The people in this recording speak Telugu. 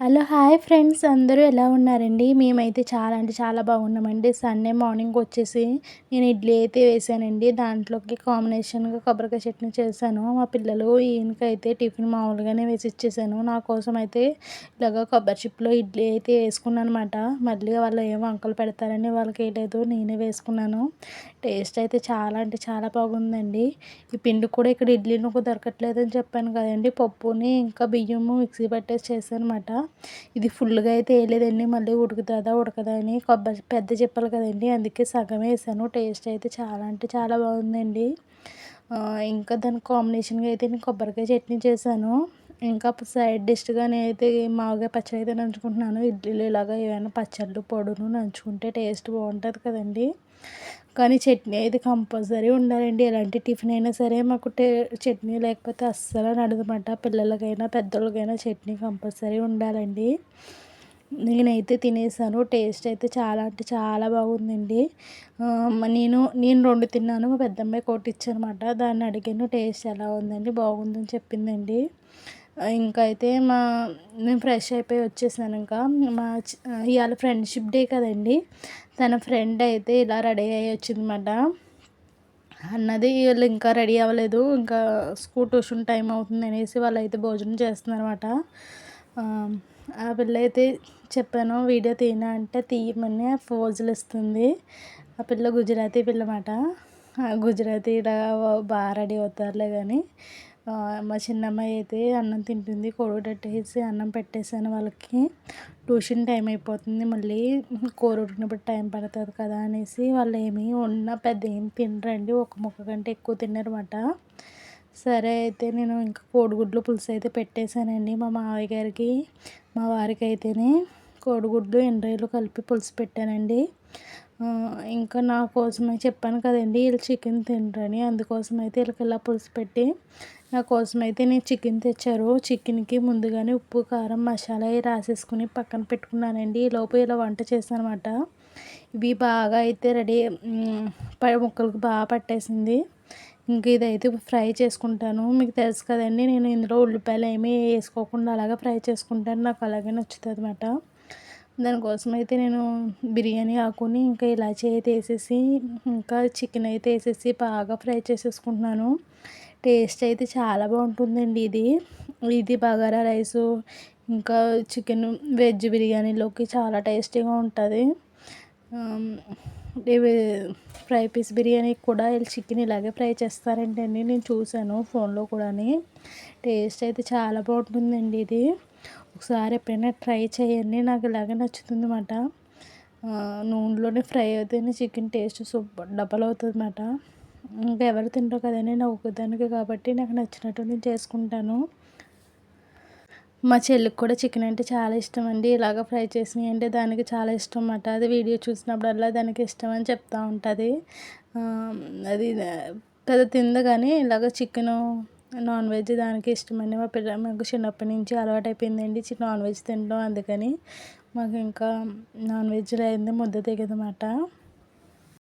Hello hi friends. అందరూ ఎలా ఉన్నారండి? మేమైతే చాలా అంటే చాలా బాగున్నామండి. సండే మార్నింగ్ వచ్చేసి నేను ఇడ్లీ అయితే వేసానండి. దాంట్లోకి కాంబినేషన్గా కొబ్బరికాయ చట్నీ చేశాను. మా పిల్లలు ఈయనకైతే టిఫిన్ మామూలుగానే వేసి ఇచ్చేసాను. నా కోసం అయితే ఇలాగ కొబ్బరి చిప్లో ఇడ్లీ అయితే వేసుకున్నాను అనమాట మళ్ళీ వాళ్ళు ఏం వంకలు పెడతారని వాళ్ళకి వేయలేదు నేనే వేసుకున్నాను. టేస్ట్ అయితే చాలా అంటే చాలా బాగుందండి. ఈ పిండి కూడా ఇక్కడ ఇడ్లీ నువ్వు దొరకట్లేదు అని చెప్పాను కదండి. పప్పుని ఇంకా బియ్యము మిక్సీ పట్టేసి చేశాను అనమాట ఇది ఫుల్గా అయితే వేయలేదండి మళ్ళీ ఉడుకుతుందా ఉడకదా అని కొబ్బరి పెద్ద చెప్పాలి కదండి అందుకే సగం వేసాను. టేస్ట్ అయితే చాలా అంటే చాలా బాగుందండి. ఇంకా దాని కాంబినేషన్గా అయితే నేను కొబ్బరికాయ చట్నీ చేశాను. ఇంకా సైడ్ డిష్గా నేనైతే మామూలుగా పచ్చడి అయితే నంచుకుంటున్నాను. ఇడ్లీలు ఇలాగ ఏమైనా పచ్చళ్ళు పొడును నంచుకుంటే టేస్ట్ బాగుంటుంది కదండి. కానీ చట్నీ అయితే కంపల్సరీ ఉండాలండి. ఎలాంటి టిఫిన్ అయినా సరే మాకు టే చట్నీ లేకపోతే అస్సలు నడదమాట పిల్లలకైనా పెద్దోళ్ళకైనా చట్నీ కంపల్సరీ ఉండాలండి. నేనైతే తినేసాను. టేస్ట్ అయితే చాలా అంటే చాలా బాగుందండి. నేను నేను రెండు తిన్నాను. మా పెద్దమ్మాయి కొట్టించనమాట. దాన్ని అడిగాను టేస్ట్ ఎలా ఉందండి? బాగుందని చెప్పిందండి. ఇంకా అయితే మా నేను ఫ్రెష్ అయిపోయి వచ్చేసాను ఇంకా మా ఇవాళ ఫ్రెండ్షిప్ డే కదండి. తన ఫ్రెండ్ అయితే ఇలా రెడీ అయ్యి వచ్చిందన్నమాట. అన్నది వీళ్ళు ఇంకా రెడీ అవ్వలేదు ఇంకా స్కూల్ ట్యూషన్ టైం అవుతుంది అనేసి వాళ్ళు అయితే భోజనం చేస్తున్నారన్నమాట. ఆ పిల్ల అయితే చెప్పాను వీడియో తీయనా అంటే తీయమని ఫోజులు ఇస్తుంది. ఆ పిల్ల గుజరాతీ పిల్లమాట. గుజరాతీ ఇలా బాగా రెడీ అవుతారులే కానీ మా చిన్నమ్మాయి అయితే అన్నం తింటుంది. కొడుగట్టేసి అన్నం పెట్టేసాను వాళ్ళకి. ట్యూషన్ టైం అయిపోతుంది. మళ్ళీ కూర ఉడికినప్పుడు టైం పడుతుంది కదా అనేసి వాళ్ళు ఏమి ఉన్న పెద్ద ఏం తినరండి. ఒక ముక్క కంటే ఎక్కువ తిన్నారన్నమాట సరే అయితే నేను ఇంకా కోడిగుడ్లు పులుసు అయితే పెట్టేశానండి మా మావయ్య గారికి. మా వారికి అయితేనే కోడిగుడ్లు ఎండ్రాయిలు కలిపి పులుసు పెట్టానండి. ఇంకా నా కోసమే చెప్పాను కదండి వీళ్ళు చికెన్ తినరని. అందుకోసం అయితే వీళ్ళకి ఇలా పులుసు పెట్టి నా కోసం అయితే నేను చికెన్ తెచ్చారు. చికెన్కి ముందుగానే ఉప్పు కారం మసాలా రాసేసుకుని పక్కన పెట్టుకున్నానండి. లోపు ఇలా వంట చేశాను అనమాట ఇవి బాగా అయితే రెడీ ముక్కలకు బాగా పట్టేసింది. ఇంకా ఇదైతే ఫ్రై చేసుకుంటాను. మీకు తెలుసు కదండి నేను ఇందులో ఉల్లిపాయలు ఏమీ వేసుకోకుండా అలాగే ఫ్రై చేసుకుంటాను. నాకు అలాగే నచ్చుతుంది అనమాట దానికోసం అయితే నేను బిర్యానీ ఆకుని ఇంకా ఇలాచీ అయితే వేసేసి ఇంకా చికెన్ అయితే వేసేసి బాగా ఫ్రై చేసేసుకుంటున్నాను. టేస్ట్ అయితే చాలా బాగుంటుందండి ఇది. ఇది బగారా రైసు ఇంకా చికెన్ వెజ్ బిర్యానీలోకి చాలా టేస్టీగా ఉంటుంది. ఫ్రై పీస్ బిర్యానీ కూడా చికెన్ ఇలాగే ఫ్రై చేస్తారంటే అండి నేను చూశాను ఫోన్లో కూడా టేస్ట్ అయితే చాలా బాగుంటుందండి ఇది. ఒకసారి ఎప్పుడైనా ట్రై చేయండి. నాకు ఇలాగే నచ్చుతుంది అనమాట నూనెలోనే ఫ్రై అయితేనే చికెన్ టేస్ట్ సూపర్ డబల్ అవుతుంది అన్నమాట ఇంకా ఎవరు తింటారు కదండి నాకు ఒకదానికి కాబట్టి నాకు నచ్చినట్టు నేను చేసుకుంటాను. మా చెల్లికి కూడా చికెన్ అంటే చాలా ఇష్టం అండి. ఇలాగ ఫ్రై చేసినవి అంటే దానికి చాలా ఇష్టం అన్నమాట. అది వీడియో చూసినప్పుడల్లా దానికి ఇష్టం అని చెప్తూ ఉంటుంది. అది పెద్ద తింది కానీ ఇలాగ చికెను నాన్ వెజ్ దానికి ఇష్టమని మా పిల్ల మాకు చిన్నప్పటి నుంచి అలవాటు అయిపోయిందండి నాన్ వెజ్ తినడం అందుకని మాకు ఇంకా నాన్ వెజ్ అయింది ముద్ద దిగదన్నమాట